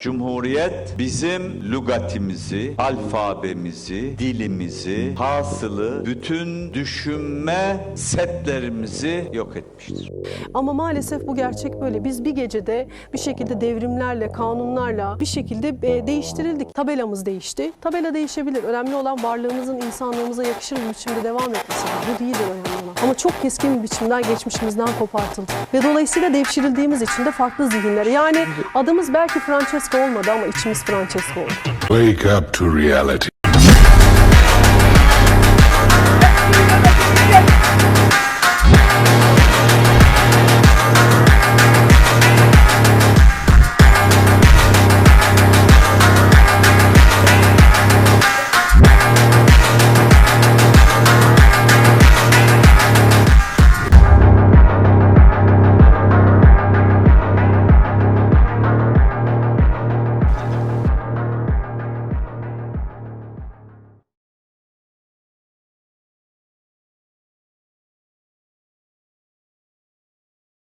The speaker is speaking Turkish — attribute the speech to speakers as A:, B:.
A: Cumhuriyet bizim lügatimizi, alfabemizi, dilimizi, hasılı bütün düşünme setlerimizi yok etmiştir.
B: Ama maalesef bu gerçek böyle. Biz bir gecede bir şekilde devrimlerle, kanunlarla bir şekilde e, değiştirildik. Tabelamız değişti. Tabela değişebilir. Önemli olan varlığımızın insanlığımıza yakışır bir biçimde devam etmesidir. Bu değildir önemli. Ama çok keskin bir biçimden geçmişimizden kopartıldık. Ve dolayısıyla devşirildiğimiz için de farklı zihinlere. Yani adımız belki Francesco olmadı ama içimiz Francesco oldu.
C: Wake up to reality.